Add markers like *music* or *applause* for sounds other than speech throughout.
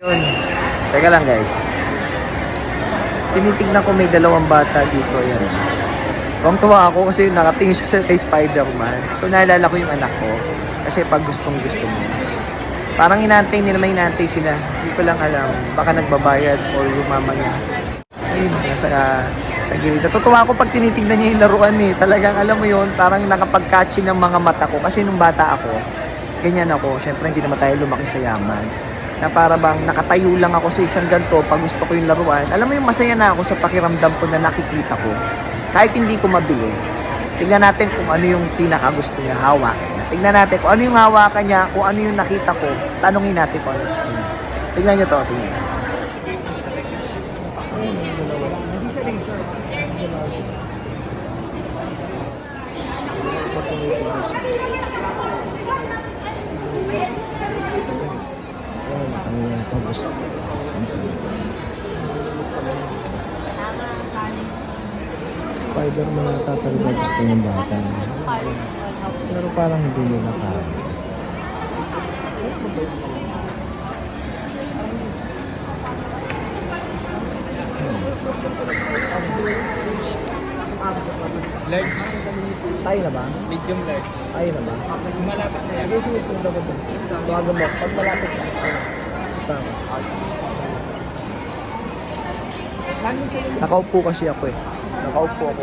Yun. Teka lang guys. Tinitignan ko may dalawang bata dito. Yan. Tuwang tuwa ako kasi nakatingin siya sa kay Spider-Man. So naalala ko yung anak ko. Kasi pag gustong gusto mo. Parang inaantay nila, may inaantay sila. Hindi ko lang alam. Baka nagbabayad or yung mama niya. Ayun, nasa sa gilid. Natutuwa ako pag tinitignan niya yung laruan eh. Talagang alam mo yun, parang nakapag-catching ng mga mata ko. Kasi nung bata ako, ganyan ako. Siyempre hindi naman tayo lumaki sa yaman. Na para bang nakatayo lang ako sa isang ganto pag gusto ko yung laruan. Alam mo yung masaya na ako sa pakiramdam ko na nakikita ko. Kahit hindi ko mabili. Tingnan natin kung ano yung pinaka gusto niya hawakan niya. Tingnan natin kung ano yung hawakan niya, kung ano yung nakita ko. Tanungin natin kung ano gusto niya. Tingnan niyo to, tingnan. Ayan, yung dalawa. Tinitignan siya. Ayan, ano yung ito gusto. Ang sabi. Spider-Man ata talaga gusto ng bata. Pero parang hindi nila kaya. Large, Tayo na ba? medium large. Tayo na ba? Malapit na yan. Sige, sumusunod ako doon. Tawagan mo. Pag malapit ka. Tama. Nakaupo kasi ako eh. Nakaupo ako.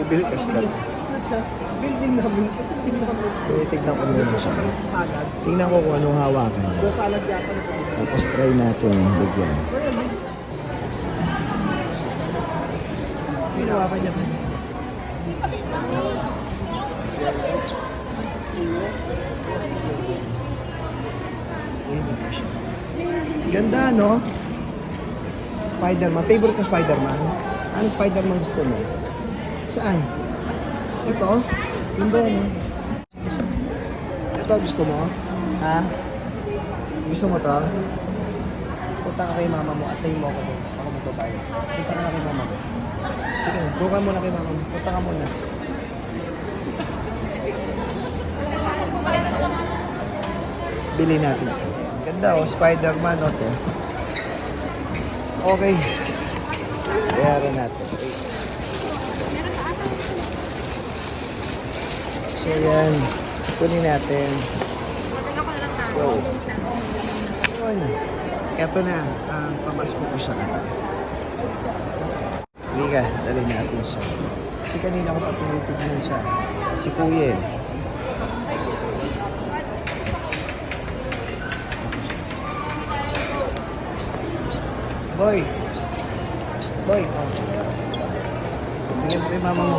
Bibili kasi kami. Building namin. Tinitignan ko muna siya. Tingnan ko kung anong hawakan. Tapos try natin bigyan. Pinawakan niya ba? Ganda, no? Spider-Man. Favorite mo Spider-Man? Ano Spider-Man gusto mo? Saan? Ito? Yung doon. Ito gusto mo? Ha? Gusto mo to? Punta ka kay mama mo. Astayin mo ako doon. Ako magbabayad. Punta ka na kay mama mo. Sige na. Doon ka muna kay mama mo. Punta ka muna. Bili natin. Ganda oh. Spider-Man oh. Okay. Bayaran natin. So yan. Kunin natin. Let's go. Yun. Eto na. Ang pamasko ko siya. Liga, dali natin siya. Kasi kanina ko pa tinitignan siya. Si Kuya eh. Boy. Psst. Psst, boy. Oh. Bigyan mo kay mama mo.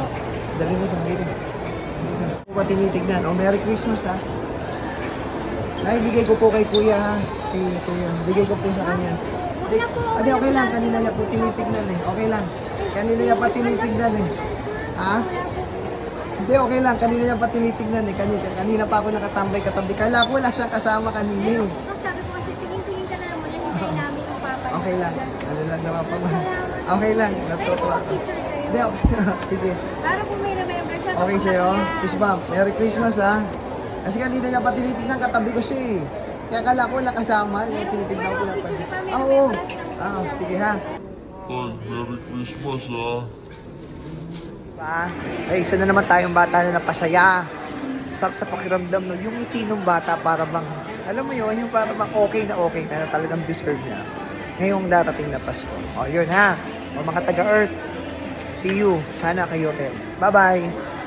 Dali mo ito. Bigyan. Bigyan. Kung pa tinitignan. Oh, Merry Christmas ha. Naibigay ko po kay kuya ha. Kay kuya. Bigay ko po sa kanya. Di, adi, okay lang. Kanina niya po tinitignan eh. Okay lang. Kanina niya pa tinitignan eh. Ha? Hindi, okay lang. Kanina niya pa tinitignan eh. Kanina, kanina pa ako nakatambay katabi. Kala ko wala siyang kasama kanina. eh. Okay lang. Ano lang naman pa *laughs* Okay lang. Natutuwa ako. Hindi. *laughs* Sige. Para po may remember siya. Okay sa'yo? Kiss bump. Merry Christmas ha. Kasi kanina niya pa tinitignan, katabi ko siya eh. Kaya kala ko wala kasama. Yung tinitignan ko lang pa. Ah, oo. Ah, sige ha. Ay, Merry Christmas ah. Pa, ay isa na naman tayong bata na napasaya. Stop sa pakiramdam no, yung ngiti ng bata para bang, alam mo yun, yung para bang okay na okay na, na talagang deserve niya. Ngayong darating na Pasko. O yun ha, o mga taga-Earth, see you. Sana kayo rin. Bye-bye.